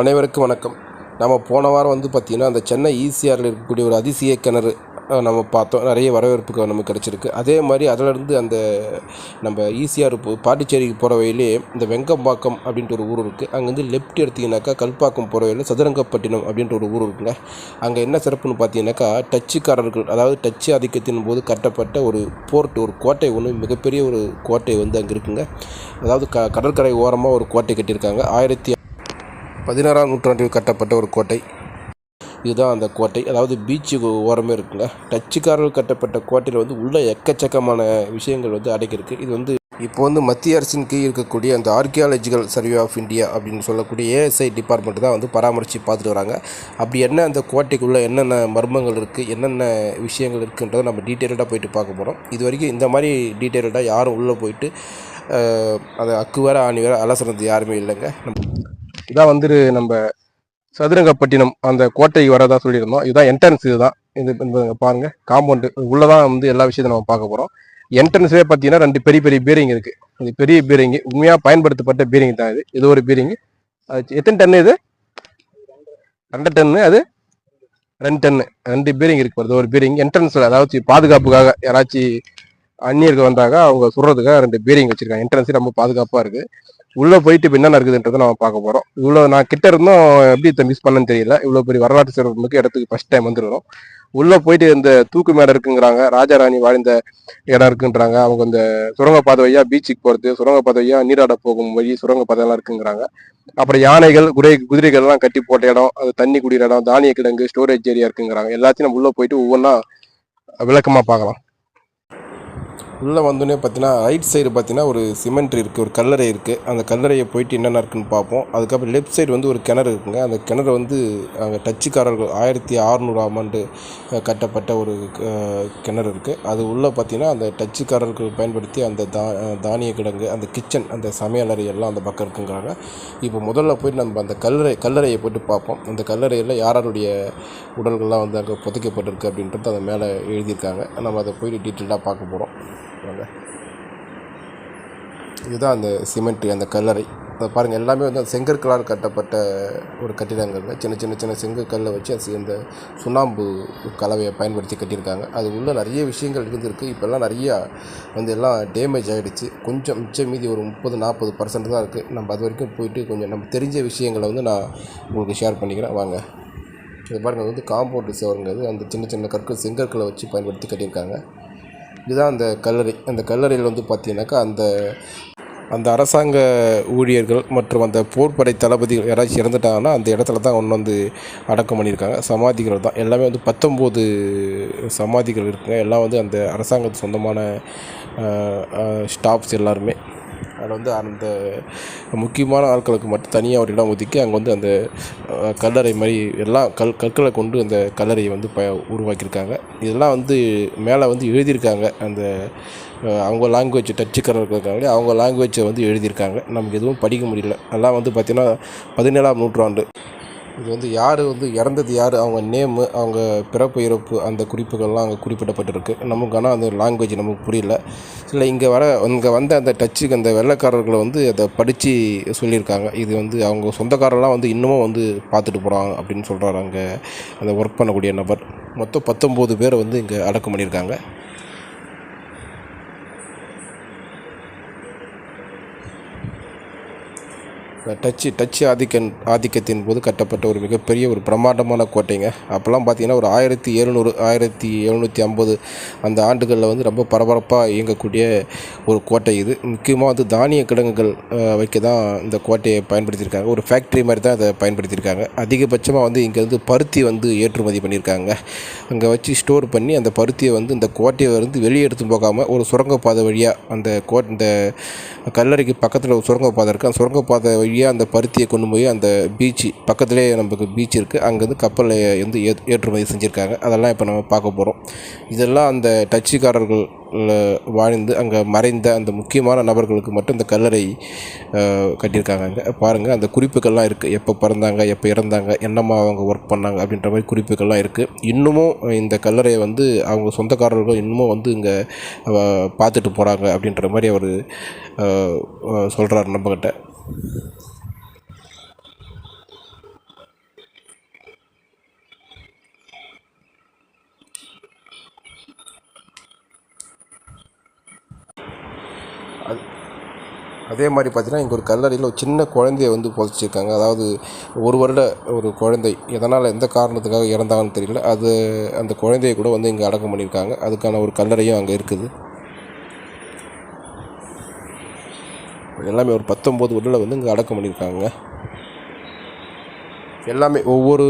அனைவருக்கும் வணக்கம். நம்ம போன வாரம் வந்து பார்த்திங்கன்னா அந்த சென்னை ஈசிஆரில் இருக்கக்கூடிய ஒரு அதிசய கிணறு நம்ம பார்த்தோம். நிறைய வரவேற்புக்கு நமக்கு கிடச்சிருக்கு. அதே மாதிரி அதிலிருந்து அந்த நம்ம ஈசிஆர் பாண்டிச்சேரிக்கு போகிற வழியிலே இந்த வெங்கம்பாக்கம் அப்படின்ட்டு ஒரு ஊர் இருக்குது அங்கேருந்து லெஃப்ட் எடுத்திங்கனாக்கா கல்பாக்கம் போகிற வழியில் சதுரங்கப்பட்டினம் அப்படின்ற ஒரு ஊர் இருக்குங்க. அங்கே என்ன சிறப்புன்னு பார்த்தீங்கன்னாக்கா டச்சுக்காரர்கள் அதாவது டச்சு ஆதிக்கத்தின் போது கட்டப்பட்ட ஒரு போர்ட் ஒரு கோட்டை ஒன்று மிகப்பெரிய ஒரு கோட்டை வந்து அங்கே இருக்குங்க. அதாவது க கடற்கரை ஓரமாக ஒரு கோட்டை கட்டியிருக்காங்க. ஆயிரத்தி பதினாறாம் நூற்றாண்டில் கட்டப்பட்ட ஒரு கோட்டை. இதுதான் அந்த கோட்டை. அதாவது பீச்சுக்கு ஓரமே இருக்குங்க டச்சுக்காரர்கள் கட்டப்பட்ட கோட்டையில் வந்து உள்ள எக்கச்சக்கமான விஷயங்கள் வந்து அடக்கியிருக்கு இது வந்து இப்போ வந்து மத்திய அரசின் கீழ் இருக்கக்கூடிய அந்த ஆர்கியாலஜிக்கல் சர்வே ஆஃப் இந்தியா அப்படின்னு சொல்லக்கூடிய ஏஎஸ்ஐ டிபார்ட்மெண்ட் தான் வந்து பராமரித்து பார்த்துட்டு வராங்க. அப்படி என்ன அந்த கோட்டைக்குள்ளே என்னென்ன மர்மங்கள் இருக்குது என்னென்ன விஷயங்கள் இருக்குன்றதை நம்ம டீட்டெயில்டாக போயிட்டு பார்க்க போகிறோம் இது வரைக்கும் இந்த மாதிரி டீட்டெயில்டாக யாரும் உள்ளே போயிட்டு அதை அக்கு வேற ஆணி வேற அலசனது யாருமே இல்லைங்க. இதான் வந்து நம்ம சதுரங்கப்பட்டினம் அந்த கோட்டை வரதா சொல்லியிருந்தோம். இதுதான் என்ட்ரன்ஸ் இதுதான். இது இந்த பாருங்க. காம்பவுண்டு உள்ளதான் வந்து எல்லா விஷயத்தையும் நம்ம பார்க்க போறோம். என்ட்ரன்ஸே பார்த்தீங்கன்னா ரெண்டு பெரிய பெரிய பீரிங் இருக்கு. இது பெரிய பீரிங் உண்மையாக பயன்படுத்தப்பட்ட பீரிங் தான் இது. இது ஒரு பீரிங் அது எத்தனை டன்னு இது? ரெண்டு டன்னு அது? ரெண்டு டன்னு ரெண்டு பீரிங் இருக்கு பாருது ஒரு பீரிங் என்ட்ரன்ஸில் அதாவது பாதுகாப்புக்காக யாராச்சும் அந்நியர்கள் வந்தாங்க அவங்க சுடுறதுக்காக ரெண்டு பீரிங் வச்சிருக்காங்க. என்ட்ரன்ஸே ரொம்ப பாதுகாப்பாக இருக்குது உள்ள போயிட்டு இப்போ என்ன நடக்குதுன்றதை நம்ம பார்க்க போறோம். இவ்வளோ நான் கிட்ட இருந்தும் எப்படி இதை மிஸ் பண்ணேன்னு தெரியல. இவ்வளோ பெரிய வரலாற்று சிறப்புமிக்க இடத்துக்கு ஃபர்ஸ்ட் டைம் வந்துருக்கோம். உள்ள போயிட்டு இந்த தூக்கு மேடை இருக்குங்கிறாங்க. ராஜாராணி வாழ்ந்த இடம் இருக்குன்றாங்க. அவங்க இந்த சுரங்கப்பாதை வழியா பீச்சுக்கு போறது சுரங்கப்பாதை வழியா நீராட போகும் வழி சுரங்கப்பாதை எல்லாம் இருக்குங்கிறாங்க. அப்புறம் யானைகள் குதிரை குதிரைகள் எல்லாம் கட்டி போட்ட இடம் அது தண்ணி குடிக்கிற இடம் தானிய கிடங்கு ஸ்டோரேஜ் ஏரியா இருக்குங்கிறாங்க. எல்லாத்தையும் நம்ம உள்ள போயிட்டு ஒவ்வொன்றா விளக்கமா பார்க்கலாம். உள்ளே வந்தோடனே பார்த்தீங்கன்னா ரைட் சைடு பார்த்தீங்கன்னா ஒரு சிமெண்ட் இருக்குது ஒரு கல்லறை இருக்குது அந்த கல்லறையை போயிட்டு என்னென்ன இருக்குன்னு பார்ப்போம். அதுக்கப்புறம் லெஃப்ட் சைடு வந்து ஒரு கிணறு இருக்குங்க. அந்த கிணறு வந்து அங்கே டச்சுக்காரர்கள் ஆயிரத்தி அறநூறாம் ஆண்டு கட்டப்பட்ட ஒரு கிணறு இருக்குது அது உள்ளே பார்த்தீங்கன்னா அந்த டச்சுக்காரர்கள் பயன்படுத்தி அந்த தா தானிய கிடங்கு அந்த கிச்சன் அந்த சமையலறை எல்லாம் அந்த பக்கம் இருக்குங்கிறாங்க. இப்போ முதல்ல போயிட்டு நம்ம அந்த கல்லறை கல்லறையை போயிட்டு பார்ப்போம். அந்த கல்லறையில் யாராருடைய உடல்கள்லாம் வந்து அங்கே புதைக்கப்பட்டிருக்கு அப்படின்றது அதை மேலே எழுதியிருக்காங்க. நம்ம அதை போயிட்டு டீட்டெயிலாக பார்க்க போகிறோம் வாங்க இதுதான் அந்த சிமெண்ட்டு அந்த கல்லறை. அதை பாருங்கள் எல்லாமே வந்து அந்த செங்கற்களால் கட்டப்பட்ட ஒரு கட்டிடங்கள். சின்ன சின்ன சின்ன செங்கற்கல்லை வச்சு அது அந்த சுண்ணாம்பு கலவையை பயன்படுத்தி கட்டியிருக்காங்க. அது உள்ளே நிறைய விஷயங்கள் இருந்திருக்கு. இப்போல்லாம் நிறையா வந்து எல்லாம் டேமேஜ் ஆகிடுச்சு கொஞ்சம் மிச்சம் மீதி ஒரு முப்பது நாற்பது பர்சன்ட் தான் இருக்குது நம்ம அது வரைக்கும் போயிட்டு கொஞ்சம் நம்ம தெரிஞ்ச விஷயங்களை வந்து நான் உங்களுக்கு ஷேர் பண்ணிக்கிறேன். வாங்க. இது பாருங்கள் வந்து காம்பவுண்ட் சேவருங்க அந்த சின்ன சின்ன கற்கள் செங்கற்களை வச்சு பயன்படுத்தி கட்டியிருக்காங்க. இதுதான் அந்த கல்லறை. அந்த கல்லறையில் வந்து பார்த்தீங்கன்னாக்கா அந்த அந்த அரசாங்க ஊழியர்கள் மற்றும் அந்த போர்ப்படை தளபதிகள் யாராச்சும் இறந்துட்டாங்கன்னா அந்த இடத்துல தான் ஒன்று வந்து அடக்கம் பண்ணியிருக்காங்க. சமாதிகள் தான். எல்லாமே வந்து பத்தொம்போது சமாதிகள் இருக்குங்க. எல்லாம் வந்து அந்த அரசாங்கத்துக்கு சொந்தமான ஸ்டாஃப்ஸ் எல்லாருமே. அதில் வந்து அந்த முக்கியமான ஆட்களுக்கு மட்டும் தனியாக ஒரு இடம் ஒதுக்கி அங்கே வந்து அந்த கல்லறை மாதிரி எல்லாம் கல் கற்களை கொண்டு அந்த கல்லறையை வந்து ப உருவாக்கியிருக்காங்க. இதெல்லாம் வந்து மேலே வந்து எழுதியிருக்காங்க. அந்த அவங்க லாங்குவேஜ் டச்சுக்காரர்கள் அவங்க லாங்குவேஜை வந்து எழுதியிருக்காங்க. நமக்கு எதுவும் படிக்க முடியல. அதெல்லாம் வந்து பார்த்திங்கன்னா பதினேழாம் நூற்றாண்டு. இது வந்து யார் வந்து இறந்தது யார்? அவங்க நேமு அவங்க பிறப்பு இறப்பு அந்த குறிப்புகள்லாம் அங்கே குறிப்பிடப்பட்டிருக்கு. நமக்கு ஆனால் அந்த லாங்குவேஜ் நமக்கு புரியல. இல்லை இங்கே வர இங்கே வந்த அந்த டச்சுக்கு அந்த வெள்ளைக்காரர்களை வந்து அதை படித்து சொல்லியிருக்காங்க. இது வந்து அவங்க சொந்தக்காரெல்லாம் வந்து இன்னமும் வந்து பார்த்துட்டு போகிறாங்க அப்படின்னு சொல்கிறாரு அங்கே அந்த ஒர்க் பண்ணக்கூடிய நபர். மொத்தம் பத்தொம்போது பேரை வந்து இங்கே அடக்கம் பண்ணியிருக்காங்க. டச்சு டச்சு ஆதிக்கன் ஆதிக்கத்தின் போது கட்டப்பட்ட ஒரு மிகப்பெரிய ஒரு பிரம்மாண்டமான கோட்டைங்க. அப்போல்லாம் பார்த்தீங்கன்னா ஒரு ஆயிரத்தி எழுநூறு ஆயிரத்தி எழுநூற்றி ஐம்பது அந்த ஆண்டுகளில் வந்து ரொம்ப பரபரப்பாக இயங்கக்கூடிய ஒரு கோட்டை இது. முக்கியமாக வந்து தானிய கிடங்குகள் வைக்க தான் இந்த கோட்டையை பயன்படுத்தியிருக்காங்க. ஒரு ஃபேக்ட்ரி மாதிரி தான் அதை பயன்படுத்தியிருக்காங்க. அதிகபட்சமாக வந்து இங்கேருந்து பருத்தி வந்து ஏற்றுமதி பண்ணியிருக்காங்க. அங்கே வச்சு ஸ்டோர் பண்ணி அந்த பருத்தியை வந்து இந்த கோட்டையை வந்து வெளியே எடுத்து போகாமல் ஒரு சுரங்கப்பாதை வழியாக அந்த கோட் இந்த கல்லறைக்கு பக்கத்தில் ஒரு சுரங்கப்பாதை இருக்குது அந்த சுரங்கப்பாதை வழியாக அந்த பருத்தியை கொண்டு போய் அந்த பீச்சு பக்கத்துலேயே நமக்கு பீச் இருக்குது அங்கேருந்து கப்பலில் வந்து ஏற்றுமதி செஞ்சுருக்காங்க. அதெல்லாம் இப்போ நம்ம பார்க்க போகிறோம் இதெல்லாம் அந்த டச்சுக்காரர்கள் வாழ்ந்து அங்கே மறைந்த அந்த முக்கியமான நபர்களுக்கு மட்டும் இந்த கல்லறை கட்டியிருக்காங்க. அங்கே பாருங்கள் அந்த குறிப்புகள்லாம் இருக்குது எப்போ பிறந்தாங்க எப்போ இறந்தாங்க என்னம்மா அவங்க ஒர்க் பண்ணாங்க அப்படின்ற மாதிரி குறிப்புகள்லாம் இருக்குது இன்னமும் இந்த கல்லறையை வந்து அவங்க சொந்தக்காரர்கள் இன்னமும் வந்து இங்கே பார்த்துட்டு போகிறாங்க அப்படின்ற மாதிரி அவர் சொல்கிறார் நம்மக்கிட்ட அதே மாதிரி பார்த்தீங்கன்னா இங்கே ஒரு கல்லறையில் ஒரு சின்ன குழந்தைய வந்து புதைச்சிருக்காங்க. அதாவது ஒரு வருட ஒரு குழந்தை. எதனால் எந்த காரணத்துக்காக இறந்தாங்கன்னு தெரியல. அது அந்த குழந்தைய கூட வந்து இங்கே அடக்கம் பண்ணியிருக்காங்க. அதுக்கான ஒரு கல்லறையும் அங்கே இருக்குது. எல்லாமே ஒரு பத்தொம்போது உடலை வந்து இங்கே அடக்கம் பண்ணியிருக்காங்க. எல்லாமே ஒவ்வொரு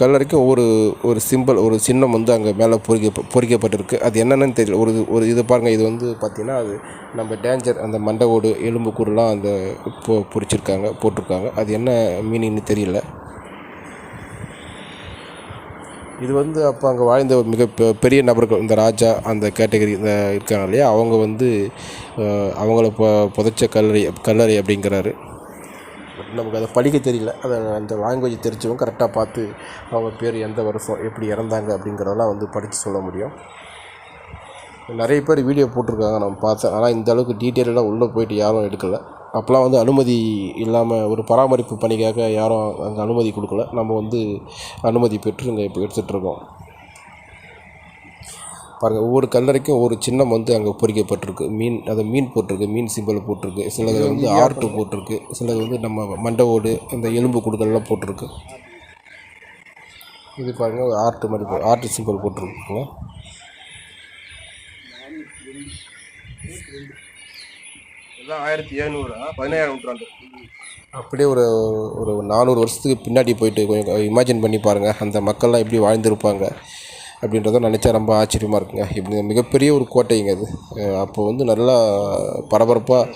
கல்லறைக்கும் ஒவ்வொரு ஒரு சிம்பிள் ஒரு சின்னம் வந்து அங்கே மேலே பொறிக்க பொறிக்கப்பட்டிருக்கு. அது என்னென்னு தெரியல. ஒரு ஒரு இது பாருங்கள் இது வந்து பார்த்திங்கன்னா அது நம்ம டேஞ்சர் அந்த மண்டை ஓடு எலும்பு கூடலாம் அந்த பொ பொறிச்சிருக்காங்க போட்டிருக்காங்க. அது என்ன மீனிங்னு தெரியல. இது வந்து அப்போ அங்கே வாழ்ந்த ஒரு மிக பெரிய நபர்கள் இந்த ராஜா அந்த கேட்டகரி இந்த இருக்காங்க இல்லையா? அவங்க வந்து அவங்கள பொ புதைச்ச கல்லறை கல்லறை அப்படிங்கிறாரு. நமக்கு அதை படிக்க தெரியல. அதை அந்த லாங்குவேஜ் தெரிஞ்சவங்க கரெக்டாக பார்த்து அவங்க பேர் எந்த வருஷம் எப்படி இறந்தாங்க அப்படிங்கிறதெல்லாம் வந்து படித்து சொல்ல முடியும். நிறைய பேர் வீடியோ போட்டிருக்காங்க நம்ம பார்த்தேன். ஆனால் இந்த அளவுக்கு டீட்டெயிலாக உள்ளே போயிட்டு யாரும் எடுக்கலை. அப்போலாம் வந்து அனுமதி இல்லாமல் ஒரு பராமரிப்பு பணிக்காக யாரும் அங்கே அனுமதி கொடுக்கல. நம்ம வந்து அனுமதி பெற்று இங்கே இப்போ எடுத்துகிட்ருக்கோம் பாருங்கள் ஒவ்வொரு கல்லறைக்கும் ஒவ்வொரு சின்னம் வந்து அங்கே பொறிக்கப்பட்டிருக்கு. மீன் அது மீன் போட்டிருக்கு மீன் சிம்பிள் போட்டிருக்கு. சிலது வந்து ஆர்ட்டு போட்டிருக்கு. சிலது வந்து நம்ம மண்டை ஓடு இந்த எலும்பு குடுக்கல்லாம் போட்டிருக்கு. இது பாருங்கள் ஒரு ஆர்ட் மாதிரி போ ஆர்ட் சிம்பிள் போட்டிருக்குங்க. ஆயிரத்தி எழுநூறா? பதினேழாம் நூற்றாண்டு. அப்படியே ஒரு ஒரு நானூறு வருஷத்துக்கு பின்னாடி போயிட்டு கொஞ்சம் இமேஜின் பண்ணி பாருங்கள் அந்த மக்கள்லாம் எப்படி வாழ்ந்திருப்பாங்க. அப்படின்றத நினச்சா ரொம்ப ஆச்சரியமாக இருக்குங்க. இப்படி மிகப்பெரிய ஒரு கோட்டைங்க அது. அஹ் அப்போ வந்து நல்லா பரபரப்பாக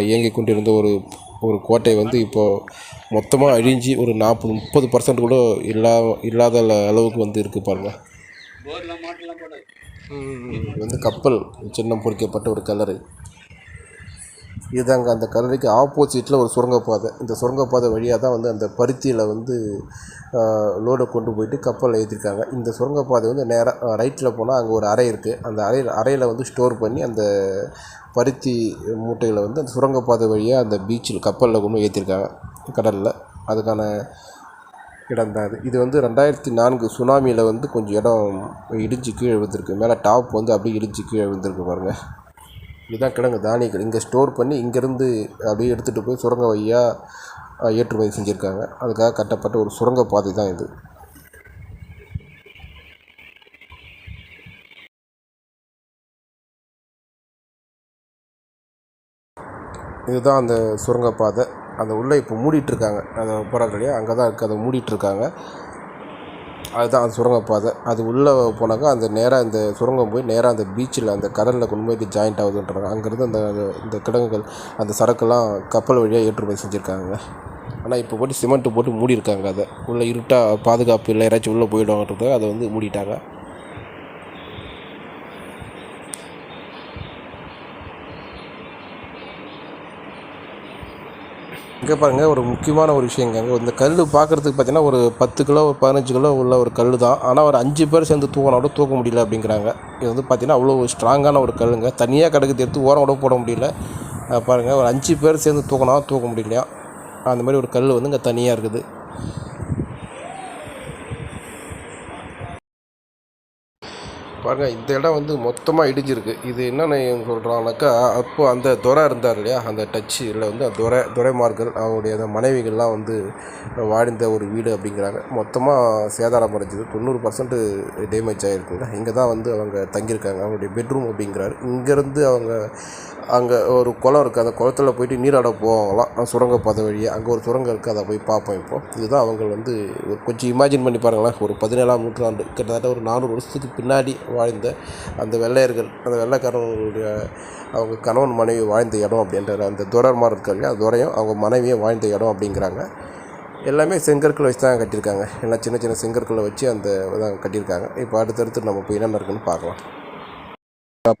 இயங்கி கொண்டிருந்த ஒரு ஒரு கோட்டை வந்து இப்போது மொத்தமாக அழிஞ்சு ஒரு நாற்பது முப்பது பர்சன்ட் கூட இல்லா இல்லாத அளவுக்கு வந்து இருக்குது பாருங்கள் வந்து கப்பல் சின்னம் பொறிக்கப்பட்ட ஒரு கல்லறை. இதுதாங்க அந்த கல்லறைக்கு ஆப்போசிட்டில் ஒரு சுரங்கப்பாதை. இந்த சுரங்கப்பாதை வழியாக தான் வந்து அந்த பருத்தியில் வந்து லோடை கொண்டு போயிட்டு கப்பலில் ஏற்றிருக்காங்க இந்த சுரங்கப்பாதை வந்து நேராக ரைட்டில் போனால் அங்கே ஒரு அறை இருக்குது அந்த அறையில் அறையில் வந்து ஸ்டோர் பண்ணி அந்த பருத்தி மூட்டைகளை வந்து அந்த சுரங்கப்பாதை வழியாக அந்த பீச்சில் கப்பலில் கொண்டு ஏற்றிருக்காங்க கடலில். அதுக்கான இடம் தான் இது இது வந்து ரெண்டாயிரத்தி நான்கு சுனாமியில் வந்து கொஞ்சம் இடம் இடிஞ்சு கீழே விழுந்திருக்கு. மேலே டாப் வந்து அப்படியே இடிஞ்சு கீழே விழுந்திருக்கு பாருங்கள் இதுதான் கிடங்கு தானியங்கள். இங்கே ஸ்டோர் பண்ணி இங்கேருந்து அப்படியே எடுத்துகிட்டு போய் சுரங்க வழியாக ஏற்றுமதி செஞ்சுருக்காங்க. அதுக்காக கட்டப்பட்ட ஒரு சுரங்கப்பாதை தான் இது. இதுதான் அந்த சுரங்கப்பாதை அந்த உள்ளே இப்போ மூடிட்டுருக்காங்க. அதை போகிறாங்க இல்லையா? அங்கே தான் இருக்குது அதை மூடிட்டுருக்காங்க. அதுதான் அந்த சுரங்கப்பாதை அது உள்ளே போனாக்கா அந்த நேராக இந்த சுரங்கம் போய் நேராக அந்த பீச்சில் அந்த கடலில் கொண்டு போய் ஜாயிண்ட் ஆகுதுன்றாங்க அங்கேருந்து அந்த அந்த- இந்த கிடங்குகள் அந்த சரக்கெல்லாம் கப்பல் வழியாக ஏற்றுமதி செஞ்சுருக்காங்க. ஆனால் இப்போ போட்டு சிமெண்ட்டு போட்டு மூடியிருக்காங்க அதை. உள்ளே இருட்டாக பாதுகாப்பு இல்லை யாராச்சும் உள்ளே போயிடுவாங்கன்றதுக்காக அதை வந்து மூடிட்டாங்க. இங்கே பாருங்கள் ஒரு முக்கியமான ஒரு விஷயங்க இங்கே. இந்த கல் பார்க்குறதுக்கு பார்த்தீங்கன்னா ஒரு பத்து கிலோ பதினஞ்சு கிலோ உள்ள ஒரு கல் தான். ஆனால் ஒரு அஞ்சு பேர் சேர்ந்து தூக்கினா கூட தூக்க முடியல அப்படிங்கிறாங்க. இது வந்து பார்த்தீங்கன்னா அவ்வளோ ஸ்ட்ராங்கான ஒரு கல்லுங்க. தனியாக கிடக்குது எடுத்து ஓரம் கூட போட முடியல. பாருங்கள் ஒரு அஞ்சு பேர் சேர்ந்து தூக்கினா தூக்க முடியலையா? அந்த மாதிரி ஒரு கல் வந்து இங்கே தனியாக இருக்குது. பாருங்கள் இந்த இடம் வந்து மொத்தமாக இடிஞ்சிருக்கு. இது என்னென்ன சொல்கிறாங்கனாக்கா அப்போது அந்த துறை இருந்தார் இல்லையா? அந்த டச்சில் வந்து அந்த துரை துரைமார்கள் அவருடைய அந்த மனைவிகள்லாம் வந்து வாழ்ந்த ஒரு வீடு அப்படிங்கிறாங்க. மொத்தமாக சேதாரம் அடைஞ்சது. தொண்ணூறு பர்சன்ட் டேமேஜ் ஆகிருக்குங்க இங்கே தான் வந்து அவங்க தங்கியிருக்காங்க. அவங்களுடைய பெட்ரூம் அப்படிங்கிறாரு. இங்கேருந்து அவங்க அங்கே ஒரு குளம் இருக்குது. அந்த குளத்துல போயிட்டு நீராட போவாங்களாம் சுரங்கப்பாதை வழியாக அங்கே ஒரு சுரங்கம் இருக்குது. அதை போய் பார்ப்போம் இப்போ. இதுதான் அவங்க வந்து ஒரு கொஞ்சம் இமேஜின் பண்ணி பாருங்களேன். ஒரு பதினேழாம் நூற்றாண்டு. கிட்டத்தட்ட ஒரு நானூறு வருஷத்துக்கு பின்னாடி வாழ்ந்த அந்த வெள்ளையர்கள் அந்த வெள்ளைக்காரர்களுடைய அவங்க கணவன் மனைவி வாழ்ந்த இடம் அப்படின்ற அந்த துரர்மார் இருக்காங்க. இல்லையா துரையும் அவங்க மனைவியும் வாழ்ந்த இடம் அப்படிங்கிறாங்க. எல்லாமே செங்கற்களை வச்சு தான் கட்டியிருக்காங்க. எல்லாம் சின்ன சின்ன செங்கற்களை வச்சு அந்த இதான் கட்டியிருக்காங்க. இப்போ அடுத்தடுத்து நம்ம போய் என்னென்ன இருக்குன்னு பார்க்கலாம்.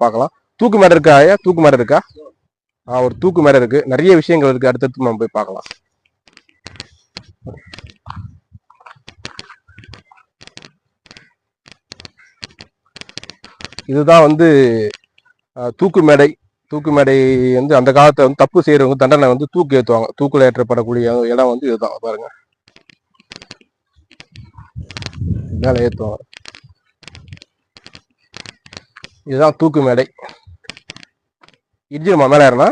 பார்க்கலாம். தூக்கு மேடை இருக்கா ஐயா? தூக்கு மேடை இருக்கா? ஆ ஒரு தூக்கு மேடை இருக்கு. நிறைய விஷயங்கள் இருக்கு. அடுத்தடுத்து நம்ம போய் பார்க்கலாம். இதுதான் வந்து தூக்கு மேடை. தூக்கு மேடை வந்து அந்த காலத்துல வந்து தப்பு செய்யறவங்க தண்டனை வந்து தூக்கு ஏற்றுவாங்க தூக்குல ஏற்றப்படக்கூடிய இடம் வந்து இதுதான். பாருங்க. மேலே ஏற்றுவாங்க இதுதான் தூக்கு மேடை. இடிச்சிருமா மேலே ஏறினா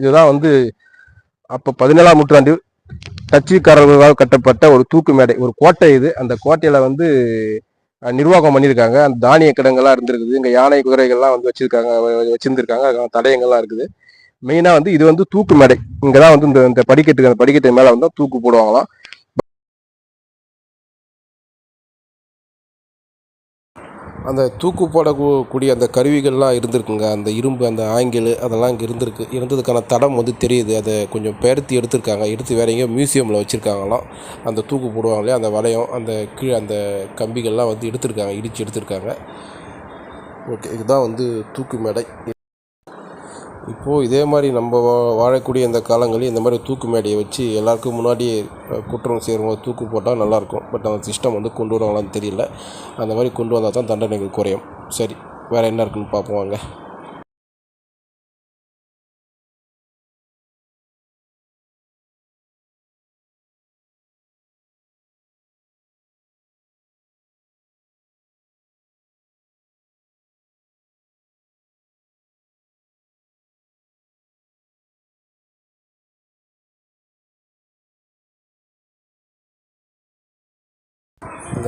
இதுதான் வந்து அப்போ பதினேழாம் நூற்றாண்டு டச்சுக்காரர்களால் கட்டப்பட்ட ஒரு தூக்கு மேடை ஒரு கோட்டை இது. அந்த கோட்டையில் வந்து நிர்வாகம் பண்ணியிருக்காங்க. அந்த தானிய கிடங்கெல்லாம் இருந்திருக்குது. இங்கே யானை குதிரைகள்லாம் வந்து வச்சிருக்காங்க வச்சிருந்துருக்காங்க. அதுக்கான தடயங்கள்லாம் இருக்குது. மெயினாக வந்து இது வந்து தூக்கு மேடை. இங்கே தான் வந்து இந்த இந்த படிக்கட்டுக்கு அந்த படிக்கட்டு மேலே வந்து தூக்கு போடுவாங்களாம். அந்த தூக்கு போடக்கூடிய அந்த கருவிகள்லாம் இருந்திருக்குங்க. அந்த இரும்பு அந்த ஆங்கிள் அதெல்லாம் இங்கே இருந்திருக்கு. இருந்ததுக்கான தடம் வந்து தெரியுது. அதை கொஞ்சம் பெயர்த்தி எடுத்திருக்காங்க. எடுத்து வேற எங்கேயோ மியூசியமில் வச்சுருக்காங்களாம். அந்த தூக்கு போடுவாங்க இல்லையா? அந்த வளையம் அந்த கீழே அந்த கம்பிகள்லாம் வந்து எடுத்திருக்காங்க. இடித்து எடுத்திருக்காங்க. ஓகே இதுதான் வந்து தூக்கு மேடை. இப்போது இதே மாதிரி நம்ம வா- வாழக்கூடிய இந்த காலங்களில் இந்த மாதிரி தூக்கு மேடையை வச்சு எல்லாருக்கும் முன்னாடியே குற்றம் செய்கிறவங்க தூக்கு போட்டால் நல்லாயிருக்கும் பட் அந்த சிஸ்டம் வந்து கொண்டு வருவாங்களான்னு தெரியல. அந்த மாதிரி கொண்டு வந்தால் தான் தண்டனைகள் குறையும். சரி வேறு என்ன இருக்குன்னு பார்ப்போம் வாங்க.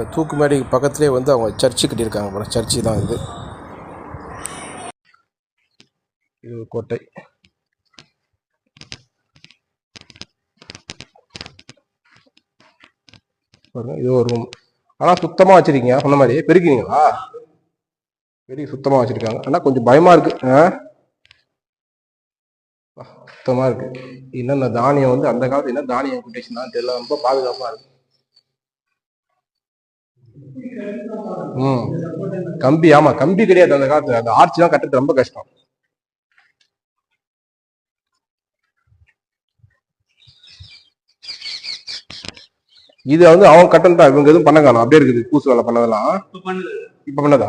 இந்த தூக்கு மேடைக்கு பக்கத்துலேயே வந்து அவங்க சர்ச்சு கட்டியிருக்காங்க போல. சர்ச்சு தான் இது. இது ஒரு கோட்டை. பாருங்க இது ஒரு ரூம் ஆனால் சுத்தமாக வச்சிருக்கீங்க. சொன்ன மாதிரி பெருக்கிறீங்களா பெரிய சுத்தமாக வச்சிருக்காங்க. ஆனால் கொஞ்சம் பயமாக இருக்கு. ஆ? சுத்தமாக இருக்கு. என்னென்ன தானியம் வந்து அந்த காலத்துல என்ன தானியம் குட்டேஷன் தான் தெரியல. ரொம்ப பாதுகாப்பாக இருக்கு. ம். கம்பி ஆமா கம்பி கிடையாது அந்த காலத்துல. அந்த ஆர்ச் தான் கட்டுறது ரொம்ப கஷ்டம். இது வந்து அவங்க கட்டன் தான் இவங்க எதுவும் பண்ண காணும் அப்படியே இருக்குது பூசு வேலை பண்ணதெல்லாம். இப்ப பண்ணதா.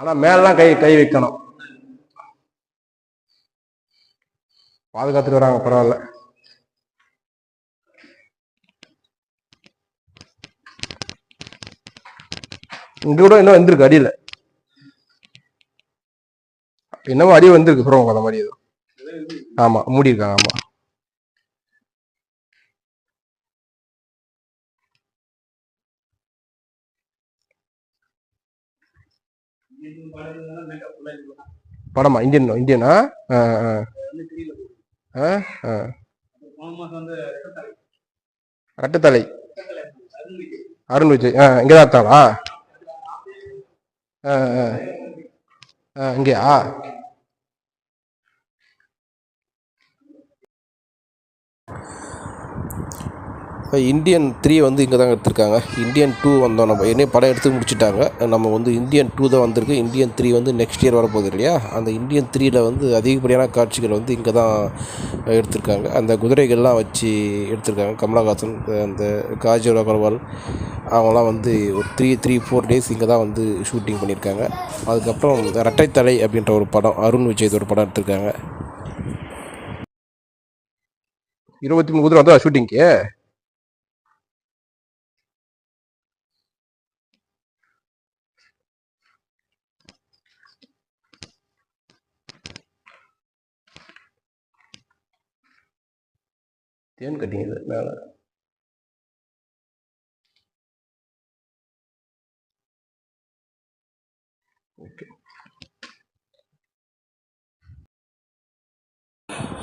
ஆனா மேலாம் கை கை வைக்கணும். பாதுகாத்துட்டு வராங்க பரவாயில்ல. இங்க கூட இன்னும் வந்திருக்கு அடியில. என்னமோ அடி வந்திருக்கு அந்த மாதிரி ஏதோ. ஆமா மூடி இருக்காங்க ஆமா. படமா? இந்தியன் இந்தியனா? ஆ, ரெட்டத்தலை அருண் விஜய். இங்கதான் இருக்காங்களா ஆ ஆ ஆ இங்கேயா இப்போ இந்தியன் த்ரீ வந்து இங்கே தான் எடுத்திருக்காங்க. இந்தியன் டூ வந்தோம் நம்ம. என்ன படம் எடுத்து முடிச்சுட்டாங்க. நம்ம வந்து இந்தியன் டூ தான் வந்திருக்கு. இந்தியன் த்ரீ வந்து நெக்ஸ்ட் இயர் வரப்போகுது இல்லையா? அந்த இந்தியன் த்ரீயில் வந்து அதிகப்படியான காட்சிகள் வந்து இங்கே தான் எடுத்திருக்காங்க. அந்த குதிரைகள்லாம் வச்சு எடுத்திருக்காங்க. கமலஹாசன் அந்த காஜல் அகர்வால் அவங்களாம் வந்து ஒரு த்ரீ த்ரீ ஃபோர் டேஸ் இங்கே தான் வந்து ஷூட்டிங் பண்ணியிருக்காங்க. அதுக்கப்புறம் ரெட்டைத்தலை அப்படின்ற ஒரு படம் அருண் விஜய் ஒரு படம் எடுத்திருக்காங்க. இருபத்தி மூணு குதிரை வந்தா ஷூட்டிங்க்கு தேன் கட்டிங்க மேலே மேல. ஓகே.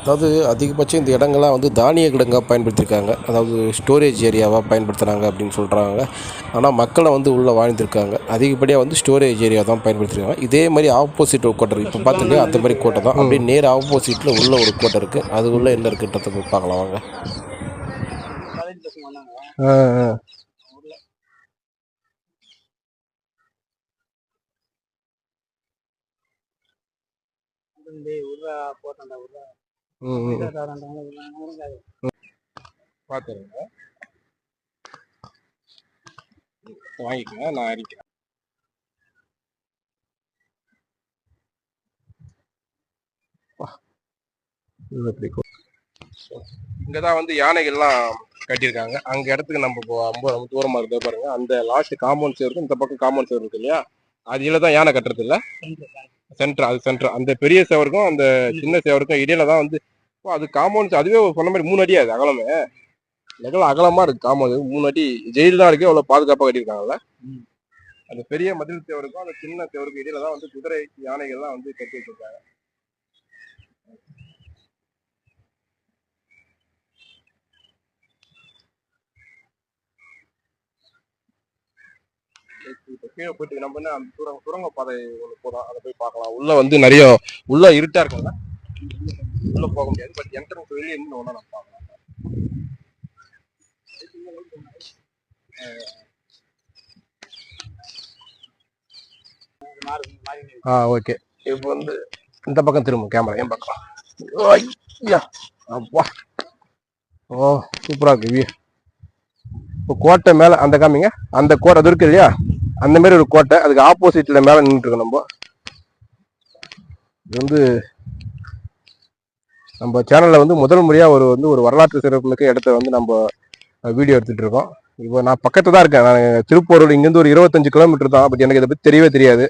அதாவது அதிகபட்சம் இந்த இடங்கள்லாம் வந்து தானிய கிடங்காக பயன்படுத்தியிருக்காங்க அதாவது ஸ்டோரேஜ் ஏரியாவாக பயன்படுத்துகிறாங்க அப்படின்னு சொல்கிறாங்க ஆனால் மக்களை வந்து உள்ளே வாழ்ந்திருக்காங்க. அதிகப்படியாக வந்து ஸ்டோரேஜ் ஏரியா தான் பயன்படுத்திருக்காங்க. இதே மாதிரி ஆப்போசிட் ஒரு கோட்டை இப்போ பார்த்துட்டு அந்த மாதிரி கோட்டை தான். அப்படியே நேர் ஆப்போசிட்டில் உள்ள ஒரு கோட்டை இருக்குது அது உள்ள என்ன இருக்குன்றத போய் பார்க்கலாம் வாங்க. ம் ம் பார்த்துருங்க வாங்கிக்கங்க நான் அறிக்கிறேன் இங்கதான் வந்து யானைகள்லாம் கட்டியிருக்காங்க. அங்க இடத்துக்கு நம்ம இப்போ ரொம்ப ரொம்ப தூரமாக இருக்குது பாருங்க. அந்த லாஸ்ட் காம்பவுண்ட் சேர் இந்த பக்கம் காம்பவுண்ட் சேர் இருக்கு இல்லையா? அதுல தான் யானை கட்டுறது இல்ல சென்டர் அது சென்டர் அந்த பெரிய சேவருக்கும் அந்த சின்ன சேவருக்கும் இடையில தான் வந்து ஓ, அது காம்பவுண்ட் அதுவே சொன்ன மாதிரி மூணு அடி அது அகலமே. எவ்வளோ அகலமா இருக்கு காம்பவுண்ட் மூணு அடி. ஜெயில் தான் இருக்கு எவ்வளவு பாதுகாப்பா கட்டியிருக்காங்கல்ல? அந்த பெரிய மதில் சேவருக்கும் அந்த சின்ன சேவருக்கும் இடையில தான் வந்து குதிரை யானைகள்லாம் வந்து கட்டி வச்சிருக்காங்க. இப்ப கீழே போயிட்டு நம்ம என்ன சுரங்க சுரங்க பாதை ஒன்று போறோம் அதை போய் பார்க்கலாம். உள்ள வந்து நிறைய உள்ள இருட்டா இருக்கும்ல? உள்ள போக முடியாது. பட் என்ட்ரன்ஸ் வெளியே இருந்து ஒன்றா நம்ம பார்க்கலாம். ஆ ஓகே இப்போ வந்து இந்த பக்கம் திரும்ப கேமரா என் பக்கம். ஐயா அப்பா. ஓ சூப்பரா இருக்கு வியூ இப்போ கோட்டை மேல அந்த காமிங்க. அந்த கோட்டை அது இருக்கு இல்லையா? அந்த மாதிரி ஒரு கோட்டை அதுக்கு ஆப்போசிட்ல மேல நின்றுட்டு நம்ம. இது வந்து நம்ம சேனல்ல வந்து முதல் முறையா ஒரு வந்து ஒரு வரலாற்று சிறப்புமிக்க இடத்த வந்து நம்ம வீடியோ எடுத்துட்டு இருக்கோம் இப்போ நான் பக்கத்துல தான் இருக்கேன். நான் திருப்பூரில் இங்கேருந்து ஒரு இருபத்தஞ்சு கிலோமீட்டர் தான். பட் எனக்கு இதை பத்தி தெரியவே தெரியாது.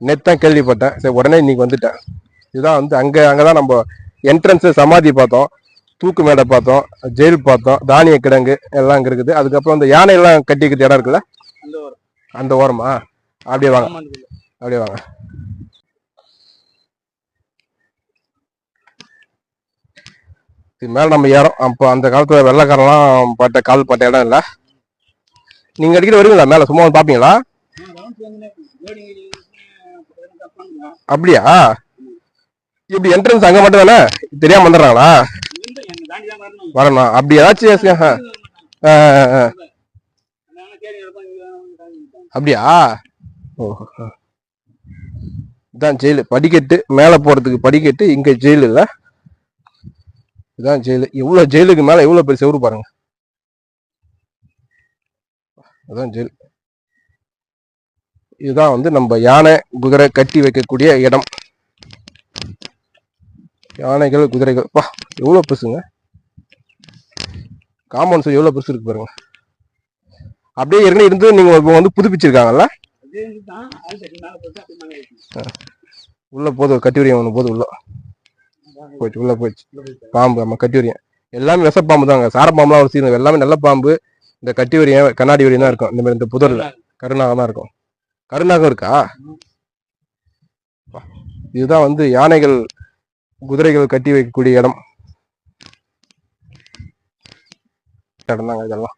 நேத்து தான் கேள்விப்பட்டேன். சரி உடனே இன்னைக்கு வந்துட்டேன். இதுதான் வந்து அங்க அங்கதான் நம்ம என்ட்ரன்ஸ் சமாதி பார்த்தோம். தூக்கு மேடை பார்த்தோம். ஜெயில் பார்த்தோம். தானிய கிடங்கு எல்லாம் அங்க இருக்குது. அதுக்கப்புறம் இந்த யானை எல்லாம் கட்டி இடம் இருக்குல்ல? அந்த ஓரமா? அப்படியே வாங்க. அப்படியே வாங்க. இது மேல நம்ம ஏறோம். அப்போ அந்த காலத்துல வெள்ளைக்காரெல்லாம் பட்ட கால் பட்ட இடம் இல்ல. நீங்க அடிக்கடி வருவீங்களா மேல? சும்மா வந்து பாப்பீங்களா? அப்படியா? இப்படி என்ட்ரன்ஸ் அங்க மட்டும் தானே? தெரியாம வந்துடுறாங்களா? வரணும். அப்படி ஏதாச்சும் ஆ, ஆ, ஆ. அப்படியா? ஓ இதான் ஜெயிலு. படிக்கட்டு மேலே போறதுக்கு படிக்கட்டு இங்கே ஜெயில் இல்லை இதான் ஜெயிலு. எவ்வளோ ஜெயிலுக்கு மேலே எவ்வளவு பெரிய செவுரு பாருங்க. அதான் ஜெயில். இதுதான் வந்து நம்ம யானை குதிரை கட்டி வைக்கக்கூடிய இடம். யானைகள் குதிரைகள். பா எவ்வளோ பெருசுங்க? காம்பவுண்ட் எவ்வளோ பெருசு இருக்கு பாருங்க. அப்படியே ஏற்கனவே இருந்து நீங்க இப்போ வந்து புதுப்பிச்சிருக்காங்கல்ல? உள்ள போதும் கட்டிவரியம் ஒன்று போதும் உள்ள. போயிடுச்சு உள்ள போயிடுச்சு. பாம்பு ஆமா கட்டிவரியம் எல்லாமே விச பாம்பு தாங்க. சார பாம்புலாம் ஒரு சீன் எல்லாமே நல்ல பாம்பு. இந்த கட்டிவரியம் கண்ணாடி வரியம் தான் இருக்கும். இந்த மாதிரி இந்த புதர்ல. கருநாகம் தான் இருக்கும். கருநாகம் இருக்கா? இதுதான் வந்து யானைகள் குதிரைகள் கட்டி வைக்கக்கூடிய இடம். இடம் தாங்க இதெல்லாம்.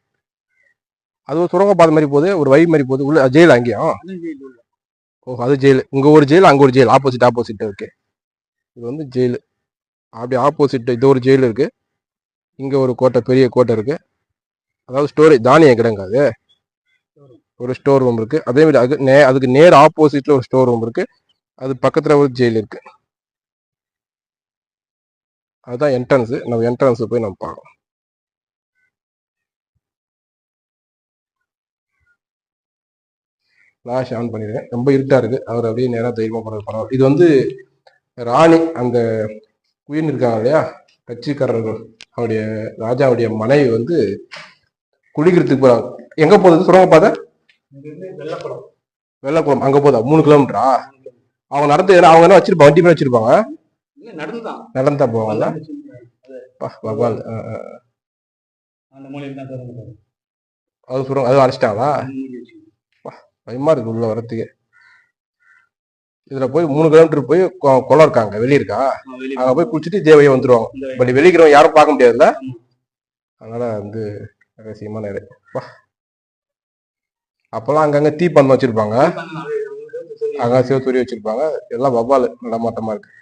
அது ஒரு சுரங்கப்பாதை மாதிரி போகுது ஒரு வழி மாதிரி போகுது. உள்ள ஜெயில் அங்கேயும் ஓ அது ஜெயில் இங்க ஒரு ஜெயில் அங்க ஒரு ஜெயில் ஆப்போசிட் ஆப்போசிட் ஓகே இது வந்து ஜெயில் அப்படி ஆப்போசிட் இது ஒரு ஜெயில் இருக்கு. இங்க ஒரு கோட்டை பெரிய கோட்டை இருக்கு. அதாவது ஸ்டோரேஜ் தானியம் கிடங்காது அது. ஒரு ஸ்டோர் ரூம் இருக்கு. அதே மாதிரி அதுக்கு நே அதுக்கு நேர் ஆப்போசிட்ல ஒரு ஸ்டோர் ரூம் இருக்கு. அது பக்கத்துல ஒரு ஜெயில் இருக்கு. அதுதான் என்ட்ரன்ஸ் நம்ம என்ட்ரன்ஸ் போய் நம்ம பார்க்கலாம் ஃப்ளாஷ் ஆன் பண்ணிருக்கேன். ரொம்ப இருட்டா இருக்கு. அவர் அப்படியே நேரா தைரியமா போறது பரவாயில்ல இது வந்து ராணி அந்த குயின் இருக்காங்க இல்லையா? கட்சிக்காரர்கள். அவருடைய ராஜாவுடைய மனைவி வந்து குளிக்கிறதுக்கு போறாங்க எங்க போகுது? சுரங்கப்பாதை வெள்ளப்படம் வெள்ளக்குளம். அங்க போதா? மூணு கிலோமீட்டரா அவங்க நடந்து அவங்க என்ன வச்சிருப்பாங்க வண்டி மேல வச்சிருப்பாங்க? நடந்தா போவாங்கல்ல பா, பகவான். அது சுரங்க அது அடைச்சிட்டாங்களா? பயமா இருக்கு உள்ள வரத்துக்கு. இதுல போய் மூணு கிலோமீட்டர் போய் குளம் இருக்காங்க. வெளிய இருக்கா? அங்க போய் குளிச்சுட்டு தேவையை வந்துருவாங்க. பட் வெளிக்கிறவங்க யாரும் பார்க்க முடியாதுல்ல. அதனால வந்து ரகசியமான வா. அப்பெல்லாம் அங்கங்க தீப்பந்தம் வச்சிருப்பாங்க. அங்க சிவத்தூரி வச்சிருப்பாங்க. எல்லாம் வவ்வால் நடமாட்டமா இருக்கு.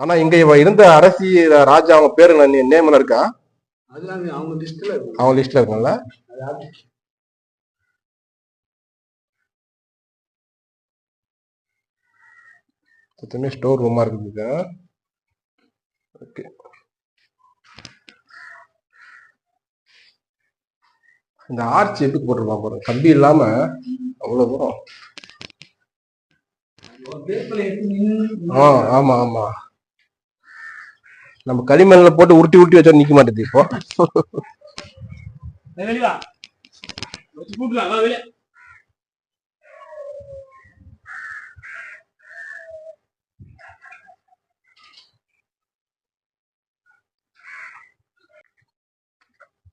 ஆனா இங்க இவ இருந்த அரசி ராஜா அவங்க பேரு நேமன் இருக்கா? அவங்க லிஸ்ட்ல அவங்க லிஸ்ட்ல இருக்கும்ல. சுத்தமே ஸ்டோர் ரூமா இருக்குது ஓகே இந்த ஆர்ச் எப்படி போட்டிருப்பான் பாருங்க கம்பி இல்லாம அவ்வளவு தூரம். ஆ ஆமா ஆமா. நம்ம களிமண்ல போட்டு உருட்டி உருட்டி வச்சா நிக்க மாட்டேது இப்போ. கூப்பிடலாம் வா வெளியே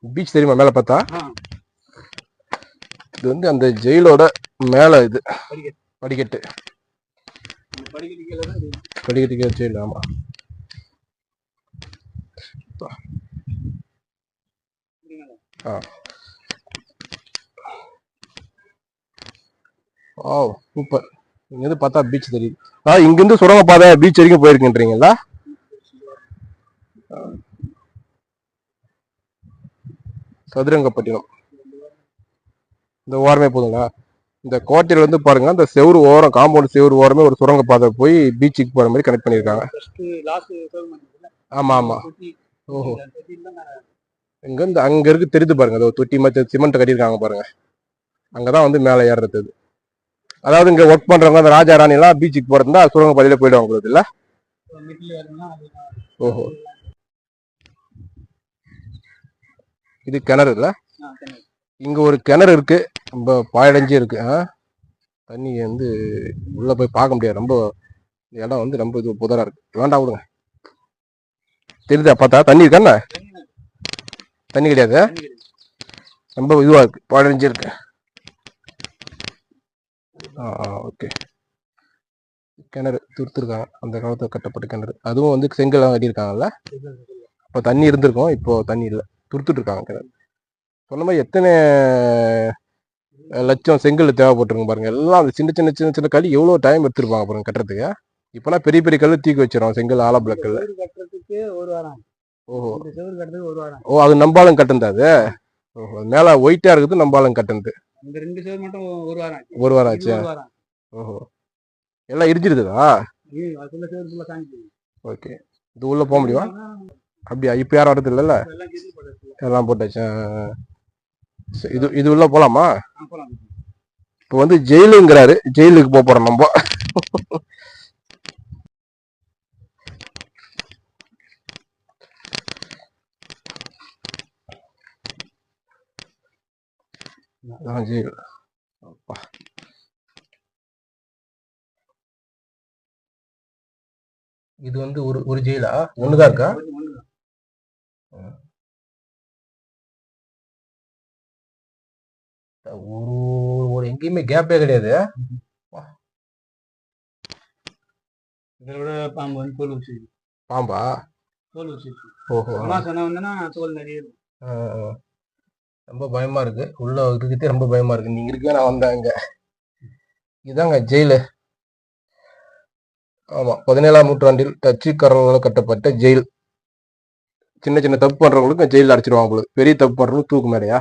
பீச் தெரியுமா மேல பார்த்தா? இது வந்து அந்த ஜெயிலோட மேல இது. படிக்கட்டு. படிக்கட்டு. ஜெயில் ஆமா. ஆ. ஓ சூப்பர் இங்கேருந்து பார்த்தா பீச் தெரியுது. ஆ இங்கேருந்து சுரங்க பாதை பீச் வரைக்கும் போயிருக்குன்றீங்களா? சதுரங்கப்பட்டினம். இந்த ஓரமே போதுங்களா? இந்த கோட்டையில வந்து பாருங்க அந்த செவரு ஓரம் காம்பவுண்ட் செவரு ஓரமே ஒரு சுரங்க பாதை போய் பீச்சுக்கு போற மாதிரி கனெக்ட் பண்ணிருக்காங்க ஆமா ஆமா. ஓஹோ. இங்க இருந்து அங்க இருக்கு தெரியுது பாருங்க அதோ தொட்டி மாதிரி சிமெண்ட் கட்டியிருக்காங்க பாருங்க. அங்கதான் வந்து மேலே ஏறுறது. அதாவது இங்க ஒர்க் பண்றவங்க அந்த ராஜா ராணி எல்லாம் பீச்சுக்கு போறதுனா சுரங்க பாதையில போயிடுவாங்க உங்களுக்கு இல்ல ஓஹோ. இது கிணறு இல்ல? இங்க ஒரு கிணறு இருக்கு. ரொம்ப பாயடைஞ்சு இருக்கு. ஆ? தண்ணி வந்து உள்ள போய் பார்க்க முடியாது. ரொம்ப இடம் வந்து ரொம்ப இது புதரா இருக்கு. வேண்டாம் விடுங்க. தெரியுதா? பார்த்தா? தண்ணி இருக்காண்ணா தண்ணி கிடையாது தண்ணி கிடையாது. ரொம்ப இதுவா இருக்கு. பாழடைஞ்சு இருக்கு. ஓகே கிணறு துருத்துருக்காங்க. அந்த காலத்தில் கட்டப்பட்ட கிணறு. அதுவும் வந்து செங்கல்லாம் கட்டியிருக்காங்கல்ல அப்போ தண்ணி இருந்திருக்கும். இப்போ தண்ணி இல்லை. துருத்துட்டு இருக்காங்க கிணறு. சொன்ன மாதிரி எத்தனை லட்சம் செங்கல் தேவைப்பட்டிருக்கும் பாருங்க. எல்லாம் அந்த சின்ன சின்ன சின்ன சின்ன கல் எவ்வளோ டைம் எடுத்துருப்பாங்க பாருங்க கட்டுறதுக்கு. இப்போலாம் பெரிய பெரிய கல் தூக்கி வச்சிடும் செங்கல் ஆலா கட்டுறதுக்கு ஒரு வாரம் ஓஹோ. ஒரு வாரம் ஓ அது நம்பாலும் கட்டுந்தா அது? ஓஹோ மேலே ஒயிட்டாக இருக்குது நம்பாலும் கட்டுந்து இந்த ரெண்டு செவுரு மட்டும் ஒரு வாரம் ஆச்சு. ஒரு வாரம் ஆச்சு ஓஹோ. எல்லாம் காஞ்சி ஓகே. இது உள்ள போக முடியுமா? அப்படியா? இப்போ யாரும் வரது இல்லைல்ல எல்லாம் போட்டாச்சு. இது இது உள்ள போலாம்? இப்போ வந்து ஜெயிலுங்கிறாரு. ஜெயிலுக்கு போக போறோம் நம்ம. அதான் ஜெயில் அப்பா. இது வந்து ஒரு ஒரு ஜெயிலா ஒண்ணுதான் இருக்கா. ஒரு ஒரு எங்கேயுமே கேப்பே கிடையாது இதை விட பாம்பு வந்து தோல் வச்சு பாம்பா தோல் வச்சு ஓஹோ அமாசனை வந்தனா தோல் நிறைய. ரொம்ப பயமா இருக்கு. உள்ள இருக்கிறதே ரொம்ப பயமா இருக்கு. நீங்க இருக்க நான் வந்தேன் இங்க இதாங்க ஜெயிலு. ஆமா பதினேழாம் நூற்றாண்டில் டச்சுக்காரர்களால் கட்டப்பட்ட ஜெயில். சின்ன சின்ன தப்பு பண்றவங்களுக்கு ஜெயில அடைச்சிருவாங்க உங்களுக்கு பெரிய தப்பு பண்றவங்களுக்கு தூக்கு மேடையா?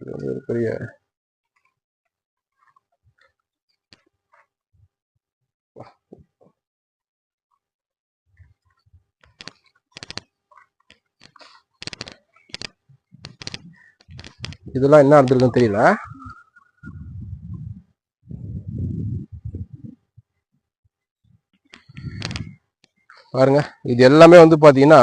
இது வந்து ஒரு பெரிய இதெல்லாம் என்ன நடந்திருக்குன்னு தெரியல. பாருங்க இது எல்லாமே வந்து பாத்தீங்கன்னா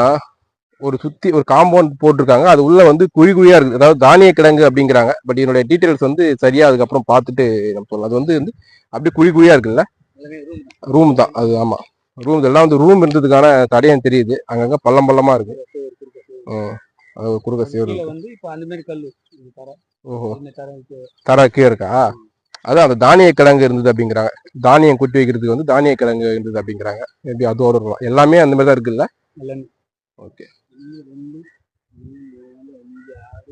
ஒரு சுத்தி ஒரு காம்பவுண்ட் போட்டிருக்காங்க. அது உள்ள வந்து குழி குழியா இருக்கு. அதாவது தானிய கிழங்கு அப்படிங்கிறாங்க. பட் இதனுடைய டீடைல்ஸ் வந்து சரியா அதுக்கப்புறம் பார்த்துட்டு நம்ம சொல்லலாம். அது வந்து வந்து அப்படியே குழி குழியா இருக்குல்ல. ரூம் தான். அது ஆமா. ரூம் இதெல்லாம் வந்து ரூம் இருந்ததுக்கான தடையம் தெரியுது. அங்கங்க பள்ளம் பள்ளமா இருக்கு. குறுக்க சேர் கீழே வந்து இப்ப அந்த மாதிரி கல் ஓஹோ. தர கீழே இருக்கா? அதான் அந்த தானிய கிழங்கு இருந்தது அப்படிங்கிறாங்க. தானியம் குட்டி வைக்கிறதுக்கு வந்து தானிய கிழங்கு இருந்தது அப்படிங்கிறாங்க. மேபி அதோட இருக்கலாம் எல்லாமே அந்த மாதிரி தான் இருக்குல்ல? ஓகே ஒன்று ரெண்டு மூணு நாலு அஞ்சு ஆறு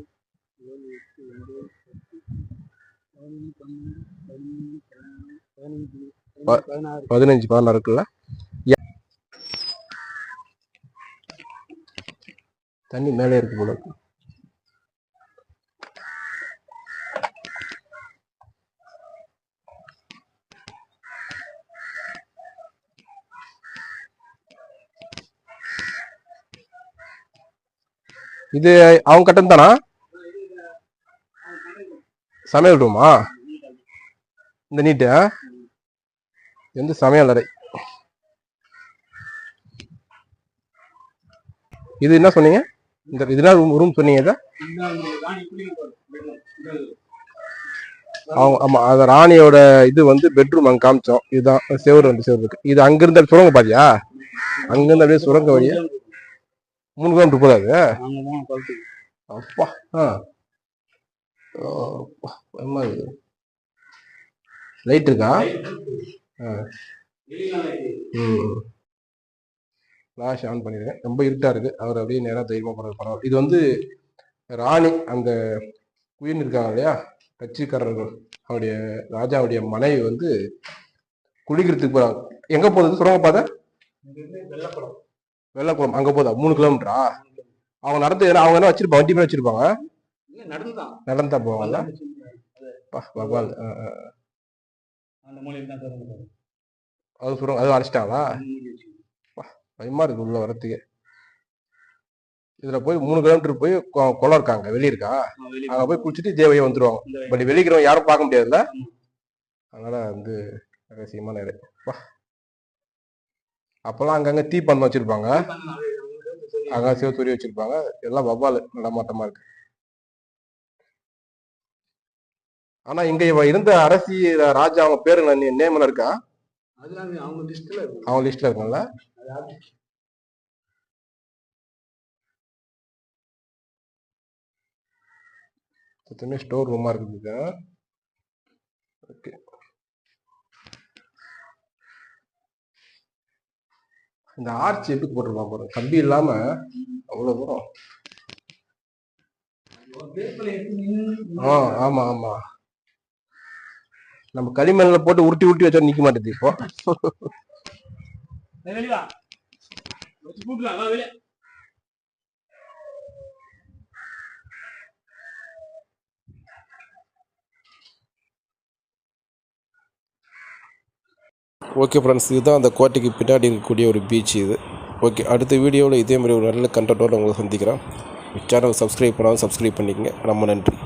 ஏழு எட்டு ஒன்பது பத்து பதினொன்று பன்னெண்டு பதிமூணு பதினாலு பதினஞ்சு ப- பதினாறு பதினஞ்சு பதினாறு இருக்குல்ல யா- தண்ணி மேலே இருக்கு போல இது அவங்க கட்டம் தானா? சமையல் ரூமா இந்த நீட்டு எந்த சமையல் அறை? இது என்ன சொன்னீங்க? இந்த இதெல்லாம் ரூம் ரூம் சொன்னீங்க இதை? அவங்க ஆமா அந்த ராணியோட இது வந்து பெட்ரூம் அங்க காமிச்சோம். இதுதான் செவரு வந்து செவரு இருக்கு. இது அங்கிருந்து சுரங்க பாத்தியா அங்கிருந்து அப்படியே சுரங்க வழியா? மூணு கிலோமீட்டர் போதாது அப்பா ஆ. ஓ, லைட் இருக்கா? ம். ஃப்ளாஷ் ஆன் பண்ணியிருக்கேன் ரொம்ப இருட்டாக இருக்குது அவர் அப்படியே நேராக தைரியமாக போகிறது பரவாயில்ல இது வந்து ராணி அந்த குயின் இருக்காங்க இல்லையா? கட்சிக்காரர்கள். அவருடைய ராஜாவுடைய மனைவி வந்து குளிக்கிறதுக்கு போகிறாங்க எங்கே போகுது? சுரங்கப்பாதை வெள்ளப்படம் வெள்ளக்குளம். அங்கே போதா மூணு கிலோமீட்டரா? அவங்க நடந்து அவங்க என்ன வச்சிருப்பாங்க வண்டி மேலே வச்சிருப்பாங்க? நடந்தா அப்பா, பகவான். அது சுரங்க அது அடைச்சிட்டாங்களா? பயமா இருக்கு உள்ள வரத்துக்கு. இதுல போய் மூணு கிலோமீட்டர் போய் குளம் இருக்காங்க. வெளிய இருக்கா? அங்க போய் குளிச்சுட்டு தேவையை வந்துருவாங்க. பட் வெளிக்கிறவங்க யாரும் பார்க்க முடியாதுல்ல. அதனால வந்து ரகசியமான இடம் வா. அப்பெல்லாம் அங்கங்க தீப்பந்தம் வச்சிருப்பாங்க. அங்க சிவத்தூரி வச்சிருப்பாங்க. எல்லாம் வவ்வால் நடமாட்டமா இருக்கு. ஆனா இங்க இவ இருந்த அரசி ராஜா அவங்க பேரு நேம்ல இருக்கா? அவங்க லிஸ்ட்ல அவங்க லிஸ்ட்ல அதாவது எத்தனை ஸ்டோர் ரூமா இருக்குது ஓகே இந்த ஆர்ச் எப்படி போட்டிருப்பான் பாருங்க. கம்பி இல்லாம அவ்வளவு தூரம். ஆ ஆமா ஆமா. நம்ம களிமண்ல போட்டு உருட்டி உருட்டி வச்சா நிக்க மாட்டேது இப்போ. வெளியா வச்சு வா வெளியே ஓகே ஃப்ரெண்ட்ஸ் இதுதான் அந்த கோட்டைக்கு பின்னாடி இருக்கக்கூடிய ஒரு பீச் இது. ஓகே அடுத்த வீடியோவில் இதே மாதிரி ஒரு நல்ல கண்டென்ட்டோடு உங்களை சந்திக்கிறேன். சேனல் சப்ஸ்கிரைப் பண்ணாலும் சப்ஸ்கிரைப் பண்ணிக்கங்க. ரொம்ப நன்றி.